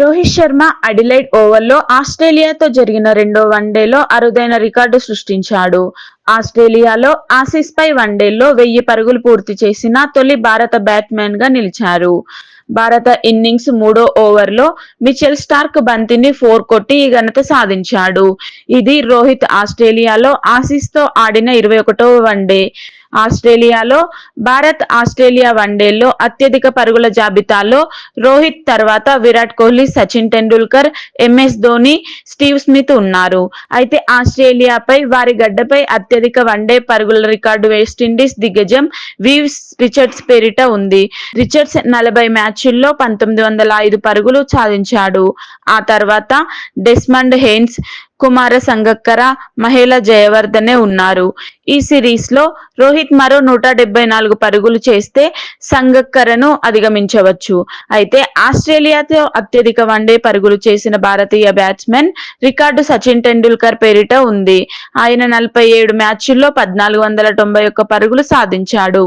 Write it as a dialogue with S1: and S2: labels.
S1: Rohit Sharma Adelaide ఓవర్లో ఆస్ట్రేలియాతో జరిగిన రెండో వన్డేలో అరుదైన రికార్డు సృష్టించాడు. ఆస్ట్రేలియాలో ఆసీస్ పై వన్డేల్లో వెయ్యి పరుగులు పూర్తి చేసిన తొలి భారత బ్యాట్స్మన్గా నిలిచారు. భారత ఇన్నింగ్స్ మూడో ఓవర్లో మిచెల్ స్టార్క్ బంతిని ఫోర్ కొట్టి ఈ ఘనత సాధించాడు. ఇది రోహిత్ ఆస్ట్రేలియాలో ఆసీస్తో ఆడిన ఇరవై ఒకటవ వన్డే. ఆస్ట్రేలియాలో భారత్ ఆస్ట్రేలియా వన్డేల్లో అత్యధిక పరుగుల జాబితాలో రోహిత్ తర్వాత Virat Kohli Sachin Tendulkar MS Dhoni Steve Smith ఉన్నారు. అయితే ఆస్ట్రేలియాపై వారి గడ్డపై అత్యధిక వన్డే పరుగుల రికార్డు వెస్టిండీస్ దిగ్గజం వీవ్స్ రిచర్డ్స్ పేరిట ఉంది. రిచర్డ్స్ నలభై మ్యాచ్ల్లో పంతొమ్మిది వందల ఐదు పరుగులు సాధించాడు. ఆ తర్వాత డెస్మండ్ హెయిన్స్ కుమార సంగక్కర మహిళ జయవర్ధనే ఉన్నారు. ఈ సిరీస్లో రోహిత్ మరో నూట డెబ్బై నాలుగు పరుగులు చేస్తే సంగక్కరను అధిగమించవచ్చు. అయితే ఆస్ట్రేలియాతో అత్యధిక వన్డే పరుగులు చేసిన భారతీయ బ్యాట్స్మెన్ రికార్డు సచిన్ టెండూల్కర్ పేరిట ఉంది. ఆయన నలభై ఏడు మ్యాచ్ల్లో పద్నాలుగు వందల తొంభై ఒక్క పరుగులు సాధించాడు.